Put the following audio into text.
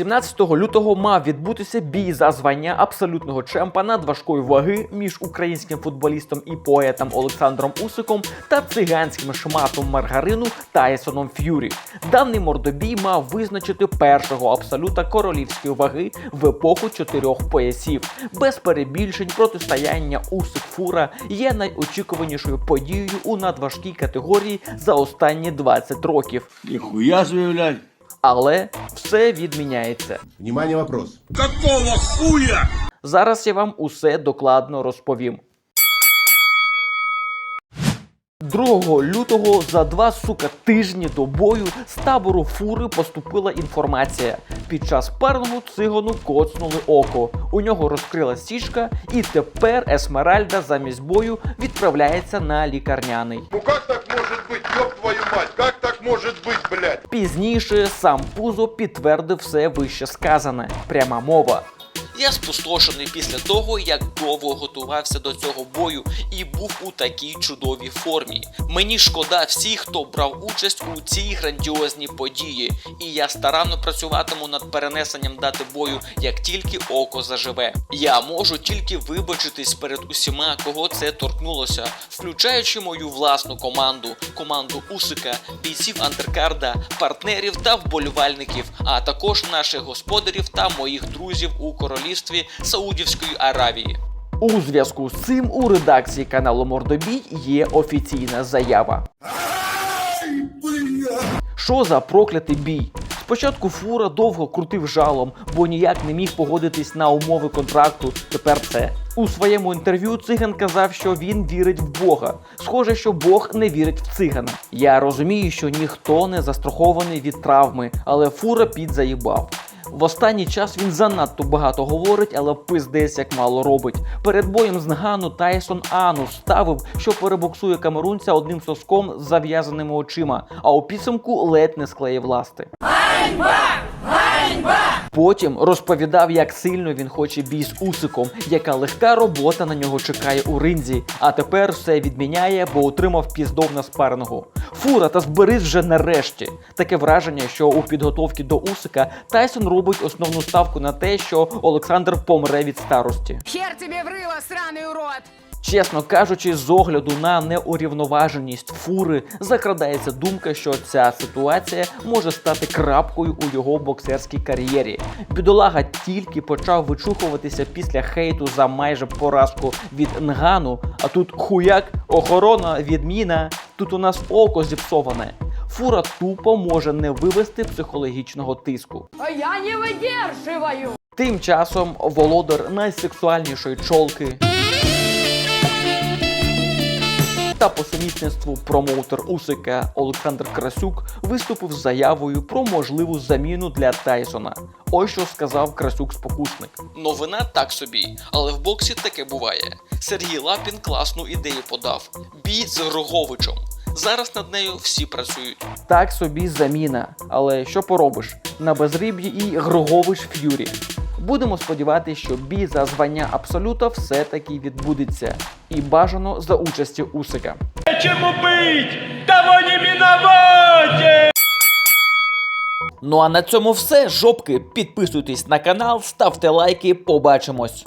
17 лютого мав відбутися бій за звання абсолютного чемпа надважкої ваги між українським футболістом і поетом Олександром Усиком та циганським шматом Маргарину Тайсоном Ф'юрі. Даний мордобій мав визначити першого абсолюта королівської ваги в епоху чотирьох поясів. Без перебільшень протистояння Усик Фура є найочікуванішою подією у надважкій категорії за останні 20 років. Себе, блядь. Але все відміняється. Внимание, вопрос. Какого хуя? Зараз я вам усе докладно розповім. 2 лютого за два сука тижні до бою з табору фури поступила інформація. Під час парного цигану коцнули око. У нього розкрила січка, і тепер Есмеральда замість бою відправляється на лікарняний. Ну как так может быть, ёб твою мать? Как так бути блядь? Пізніше сам Пузо підтвердив все вище сказане. Пряма мова. Я спустошений після того, як довго готувався до цього бою і був у такій чудовій формі. Мені шкода всіх, хто брав участь у цій грандіозній події, і я старанно працюватиму над перенесенням дати бою, як тільки око заживе. Я можу тільки вибачитись перед усіма, кого це торкнулося, включаючи мою власну команду, команду Усика, бійців андеркарда, партнерів та вболівальників, а також наших господарів та моїх друзів у королівстві Саудівської Аравії. У зв'язку з цим у редакції каналу Мордобій є офіційна заява. Що за проклятий бій? Спочатку фура довго крутив жалом, бо ніяк не міг погодитись на умови контракту. Тепер це. У своєму інтерв'ю циган казав, що він вірить в Бога. Схоже, що Бог не вірить в цигана. Я розумію, що ніхто не застрахований від травми, але фура підзаїбав. В останній час він занадто багато говорить, але пиздець як мало робить. Перед боєм з Нгану Тайсон Анус ставив, що перебоксує камерунця одним соском з зав'язаними очима, а у підсумку ледь не склеїв ласти. Потім розповідав, як сильно він хоче бій з Усиком, яка легка робота на нього чекає у ринзі. А тепер все відміняє, бо отримав піздов на спарного. Фура, та зберись вже нарешті. Таке враження, що у підготовці до Усика Тайсон робить основну ставку на те, що Олександр помре від старості. Хер тебе в рыло, сраный урод! Чесно кажучи, з огляду на неурівноваженість фури закрадається думка, що ця ситуація може стати крапкою у його боксерській кар'єрі. Бідолага тільки почав вичухуватися після хейту за майже поразку від Нгану, а тут хуяк, охорона, відміна. Тут у нас око зіпсоване. Фура тупо може не вивести психологічного тиску. А я не выдерживаю! Тим часом володар найсексуальнішої чолки. Та по сумісництву промоутер Усика Олександр Красюк виступив з заявою про можливу заміну для Тайсона. Ось що сказав Красюк спокусник. Новина так собі, але в боксі таке буває. Сергій Лапін класну ідею подав: бій з Гроговичем. Зараз над нею всі працюють. Так собі заміна. Але що поробиш? На безриб'ї і Грогович Ф'юрі. Будемо сподіватися, що бій за звання Абсолюта все-таки відбудеться. І бажано за участі Усика. Чему быть? Того не миновать! Ну а на цьому все, жопки. Підписуйтесь на канал, ставте лайки, побачимось.